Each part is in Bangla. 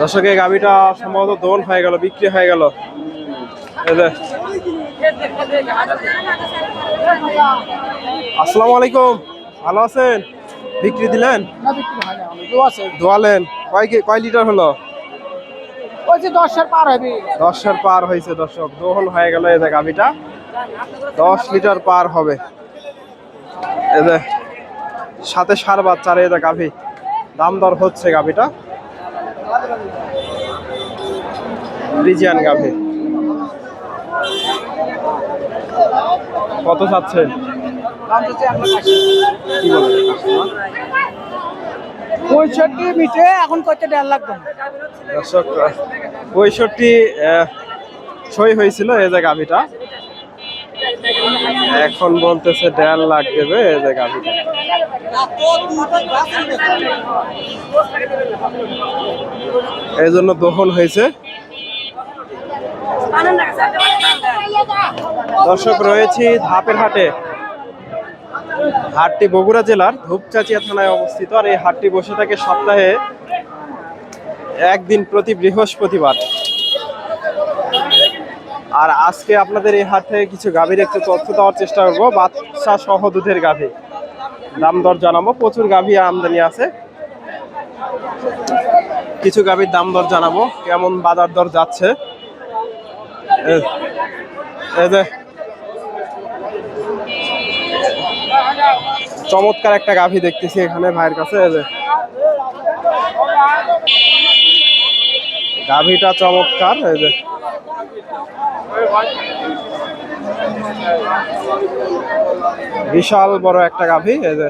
দর্শক, এই গাভিটা সম্ভবত দোন হয়ে গেল, বিক্রি হয়ে গেল। আসসালামু আলাইকুম। ভালো আছেন? বিক্রি দিলেন? না বিক্রি না অনেক দু আছে দোয়ালেন কয় লিটার হলো? দশের পার হবে দশের পার হয়েছে দর্শক দোহন হয়ে গেল যে গাভিটা। দশ লিটার পার হবে। যে, সাথে সার বাচ্চার যে গাভি। দাম দর হচ্ছে গাভিটা। রিজিয়ান গাভি। কত চাচ্ছেন। কি বলেন পঁয়ষট্টি মিটে এখন করতে দেড় লাখ দর্শক পঁয়ষট্টি সই হয়েছিল এই যে গাভিটা। এখন বলতেছে দেড় লাখ দেবে যে গাভিটা। এই জন্য দহন হয়েছে। দর্শক রয়েছি ধাপের হাটে। হাটটি বগুড়া জেলার ধূপচাচিয়া থানায় অবস্থিত, আর এই হাটটি বসে থাকে সপ্তাহে একদিন প্রতি বৃহস্পতিবার। আর আজকে আপনাদের এই হাট থেকে কিছু গাভীর একটু তথ্য দেওয়ার চেষ্টা করব। বাচ্চা সহ দুধের গাভী। দাম দর জানাব। প্রচুর গাভী আমদানি আছে। কিছু গাভীর দাম দর জানাব। কেমন বাজার দর যাচ্ছে? চমৎকার একটা গাভী দেখতেছি এখানে ভাইয়ের কাছে গাভীটা চমৎকার এই যে। বিশাল বড় একটা গাভী এই যে।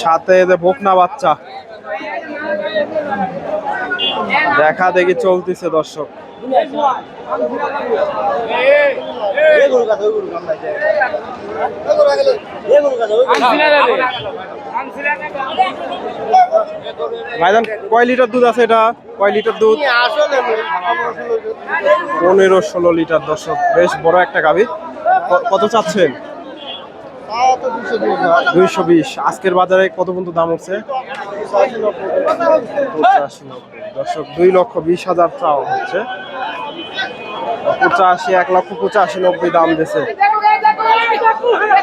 সাথে যে বকনা বাচ্চা। দেখা দেখি চলতেছে দর্শক। ভাইজান, কয় লিটার দুধ আছে এটা? কয় লিটার দুধ? পনেরো ষোলো লিটার, দর্শক, বেশ বড় একটা গাভী। কত চাচ্ছেন? দুইশো বিশ। আজকের বাজারে কত পর্যন্ত দাম হচ্ছে দর্শক, দুই লক্ষ বিশ হাজার চাওয়া হচ্ছে। পঁচাশি, এক লক্ষ পঁচাশি নব্বই দাম দিছে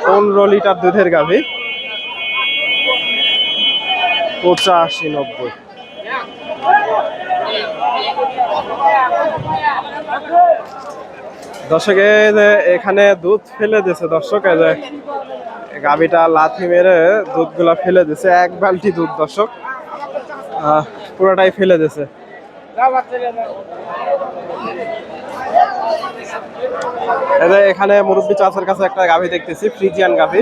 পনেরো লিটার দুধের গাভী। পঁচাশি, নব্বই। দর্শকে যে এখানে দুধ ফেলে দিছে দর্শক যে গাভিটা লাথি মেরে দুধগুলা ফেলে দিছে এক বালতি দুধ, দর্শক। পুরোটাই ফেলে দিছে এখানে মুরব্বী চাষের কাছে একটা গাভি দেখতেছি, ফ্রিজিয়ান গাভি।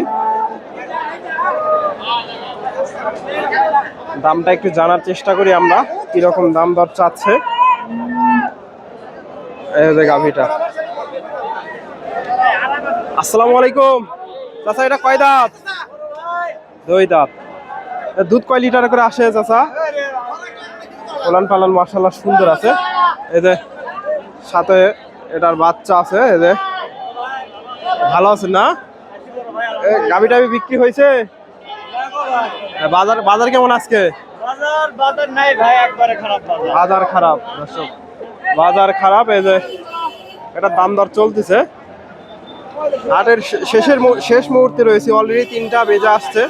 দামটা একটু জানার চেষ্টা করি আমরা, কীরকম দাম দর চাচ্ছে। এই গাভিটা। আসসালামু আলাইকুম। চাচা, এটা কয় দাঁত? দুই দাঁত। দুধ কয় লিটার করে আসে চাচা? পালান পালান মার্শাল্লাহ সুন্দর আছে। এই যে সাথে এটার বাচ্চা আছে, এই যে। ভালো আছে না? গাভি টাভি বিক্রি হয়েছে? বাজার বাজার কেমন আজকে? বাজার বাজার নাই ভাই একবারে খারাপ বাজার। খারাপ দর্শক। বাজার খারাপ এই যে এটা দাম দর চলতেছে। হাটের শেষের শেষ মুহূর্তে রয়েছে অলরেডি তিনটা বেজে আসছে।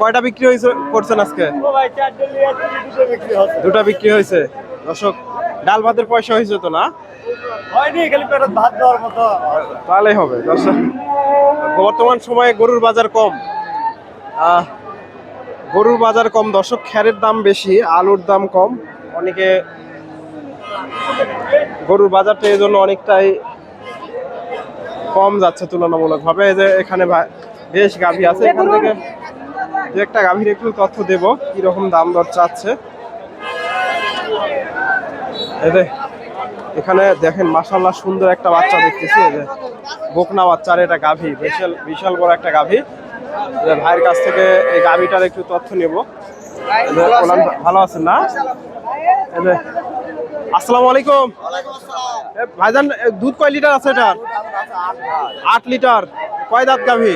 কয়টা বিক্রি হয়েছে করছেন আজকে? দুটো বিক্রি হয়েছে। দর্শক ডাল ভাতের পয়সা হয়েছে তো না? হয়নি খালি পেটত ভাত দেওয়ার মতো। তাহলেই হবে দর্শক। বর্তমান সময়ে গরুর বাজার কম। গরুর বাজার কম, দর্শক খ্যারের দাম বেশি, আলুর দাম কম। অনেকে গরুর বাজারটা এই জন্য অনেকটাই কম যাচ্ছে তুলনামূলকভাবে। এই যে এখানে বেশ গাভী আছে। এখান থেকে দু একটা গাভীর একটু তথ্য দেব, কীরকম দাম দর চাচ্ছে। যে এখানে দেখেন মাসাল্লাহ সুন্দর একটা বাচ্চা দেখতেছি। এই যে বকনা বাচ্চার এটা গাভী, বিশাল বিশাল বড় একটা গাভী। যে ভাইয়ের কাছ থেকে এই গাভীটার একটু তথ্য নেব। ভালো আছেন না? আসসালামু আলাইকুম। ভাইজান দুধ কয় লিটার আছে এটা আট লিটার। কয় দাঁত গাভী?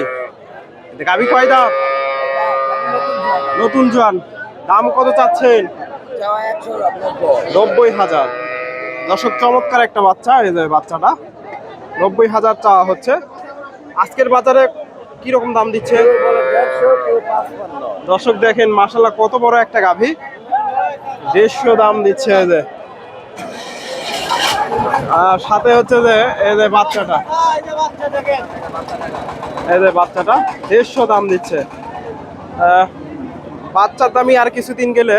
গাভি কয় দাম নতুন জোয়ান। দাম কত চাচ্ছেন? নব্বই হাজার। দর্শক, চমৎকার একটা বাচ্চা, এই যে বাচ্চাটা। নব্বই হাজার চাওয়া হচ্ছে। আজকের বাজারে কীরকম দাম দিচ্ছে? দর্শক দেখেন মাসাল্লাহ কত বড় একটা গাভী। দেড়শো দাম দিচ্ছে এই যে। আর সাথে হচ্ছে যে এই যে বাচ্চাটা। এই যে বাচ্চাটা দেড়শো দাম দিচ্ছে। বাচ্চার দামি আর কিছুদিন গেলে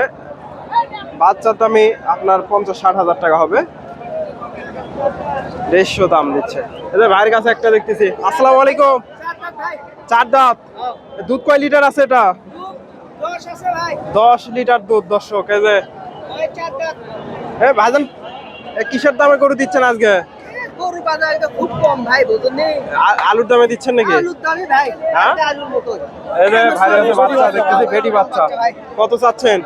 বাচ্চার দামি আপনার পঞ্চাশ ষাট হাজার টাকা হবে। দেড়শো দাম দিচ্ছে। এই যে ভাইয়ের কাছে একটা দেখতেছি। আসসালামু আলাইকুম। চার দাঁত। দুধ কয় লিটার আছে এটা? দশ লিটার দুধ দর্শক এই যে। এ ভাইজান কিসের দামে গরু দিচ্ছেন আজকে? গরু বাজারে তো খুব কম ভাই বুঝুন আলুর দামে দিচ্ছেন নাকি? আলুর দামই ভাই হ্যাঁ? আলুর মতো এই যে ভাইয়ের কাছে বাচ্চা দেখতেছি বেটি বাচ্চা। কত চাচ্ছেন?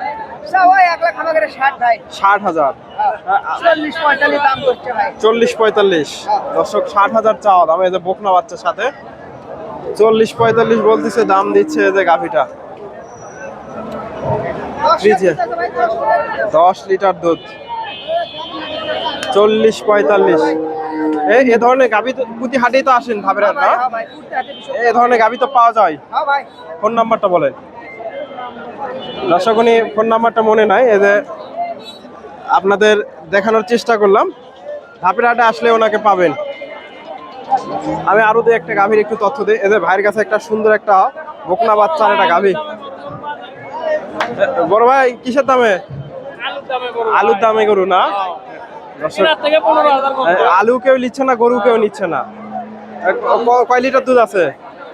চল্লিশ পঁয়তাল্লিশ চল্লিশ দর্শক ষাট হাজার চাওয়া দাম এই যে বকনা বাচ্চার সাথে। চল্লিশ পঁয়তাল্লিশ বলতেছে দাম দিচ্ছে যে গাভিটা। দশ লিটার দুধ। চল্লিশ পঁয়তাল্লিশ। এই এ ধরনের গাভি তো প্রতি হাটেই তো আসেন ভাবের না? হ্যাঁ। এ ধরনের গাভি তো পাওয়া যায়। হ্যাঁ ফোন নাম্বারটা বলেন। দর্শকনি ফোন নাম্বারটা মনে নাই এই যে আপনাদের দেখানোর চেষ্টা করলাম। ধাপের হাটে আসলে ওনাকে পাবেন। আমি আরও দু একটা গাভীর একটু তথ্য দিই। এদের ভাইয়ের কাছে একটা সুন্দর একটা বকনা বাচ্চার একটা গাভী। বড় ভাই কিসের দামে? আলুর দামে গরু না? আলু কেউ নিচ্ছে না গরু কেউ নিচ্ছে না। কয় লিটার দুধ আছে?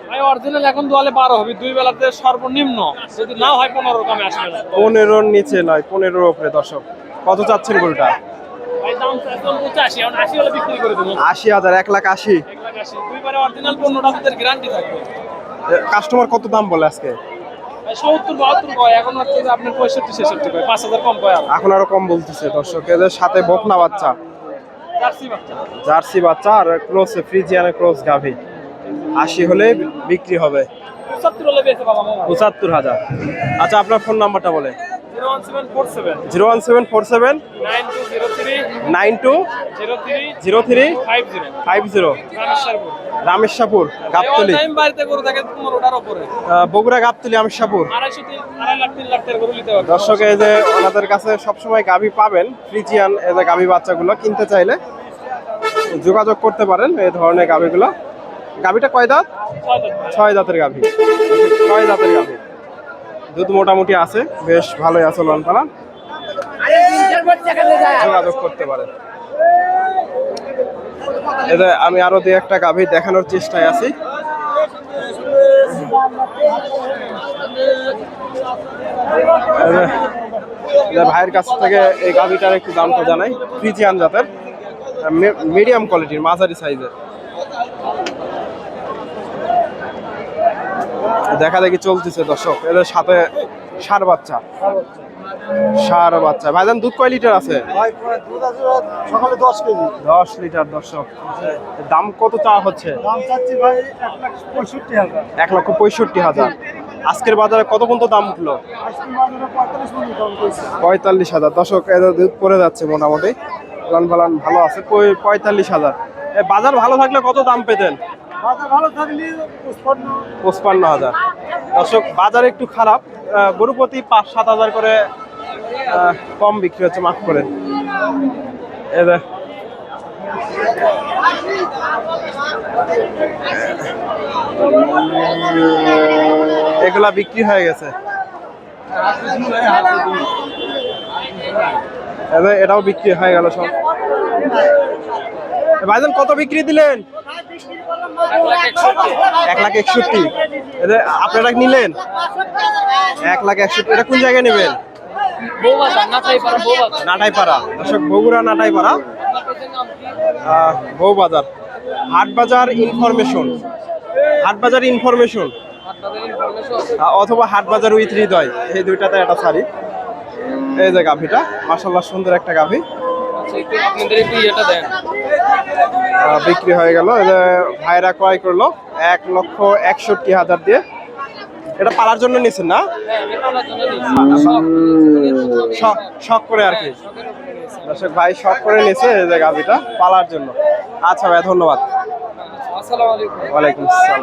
ভাই অরিজিনাল এখন দোয়ালে বারো হবে। দুই বেলাতে সর্বনিম্ন। যদি না হয় পনেরো কমে আসবে পনেরোর নিচে নয় পনেরোর ওপরে দর্শক। কত চাচ্ছেন গরুটা? আশি হাজার এক লাখ আশি। আশি দুইবারে অরিজিনাল পনেরোটা দুধের গ্যারান্টি থাকবে। কাস্টমার কত দাম বলে আজকে? সত্তর বাহাত্তর কয় এখন হচ্ছে যে আপনার পঁয়ষট্টি ছেষট্টি কয় পাঁচ হাজার কম কয় আর এখন আরও কম বলতেছে দর্শক এদের সাথে বকনা বাচ্চা। জার্সি বাচ্চা। আর ক্লোজ ফ্রিজিয়ানের ক্লোজ গাভি। আশি হলে বিক্রি হবে। পঁচাত্তর হাজার। আচ্ছা আপনার ফোন নাম্বারটা বলে zero one seven four seven. Nine two zero three five zero. Rameshapur Gabtali. Bogura Gabtali Rameshapur দর্শক এই যে ওনাদের কাছে সবসময় গাভি পাবেন ফ্রিজিয়ান এই যে গাভি বাচ্চাগুলো কিনতে চাইলে যোগাযোগ করতে পারেন এই ধরনের গাভিগুলো। গাভিটা কয় দাঁত। ছয় দাঁতের গাভি। ছয় দাঁতের গাভি। দুধ মোটামুটি আছে, বেশ ভালোই আছে লন পালান যোগাযোগ করতে এই আমি আরও দু একটা গাভি দেখানোর চেষ্টায় আছি। ভাইয়ের কাছ থেকে এই গাভিটার একটু দামটা জানাই। ফ্রিজিয়ান জাতের মিডিয়াম কোয়ালিটির মাঝারি সাইজের দেখা দেখি চলতেছে দর্শক। এদের সাথে সার বাচ্চা। সার বাচ্চা। ভাইজান দুধ কয় লিটার আছে? সকালে দশ কেজি। দশ লিটার দর্শক। দাম কত চাওয়া হচ্ছে? দাম চাচ্ছি ভাই এক লক্ষ পঁয়ষট্টি হাজার। আজকের বাজারে কত পর্যন্ত দাম উঠল? পঁয়তাল্লিশ হাজার। দর্শক এদের দুধ পড়ে যাচ্ছে মোটামুটি। লান ভালো আছে। পঁয়তাল্লিশ হাজার। এ, বাজার ভালো থাকলে কত দাম পেতেন? পঁচপান্ন। হাজার। দর্শক বাজার একটু খারাপ। আহ, গরু প্রতি পাঁচ সাত হাজার করে কম বিক্রি হচ্ছে মাফ করে এগুলা বিক্রি হয়ে গেছে। এটাও বিক্রি হয়ে গেল সব। ভাইজান কত বিক্রি দিলেন? এক লাখ একষট্টি। আপনারা নিলেন? এক লাখ একষট্টি। এটা কোন জায়গায় নেবেন? নাটাইপাড়া। নাটাইপাড়া। ইনফরমেশন। ইনফরমেশন। অথবা উইথ হৃদয়। এই দুইটাতে একটা শাড়ি। এই যে মাসাল্লাহ সুন্দর একটা গাভি। আহ, বিক্রি হয়ে গেল। ভাইরা ক্রয় করল এক লক্ষ একষট্টি হাজার দিয়ে। এটা পালার জন্য নিয়েছেন না। শখ করে আর কি। দর্শক ভাই শখ করে নিয়েছে এই যে গাভিটা পালার জন্য। আচ্ছা ভাই ধন্যবাদ। ওয়ালাইকুম আসসালাম।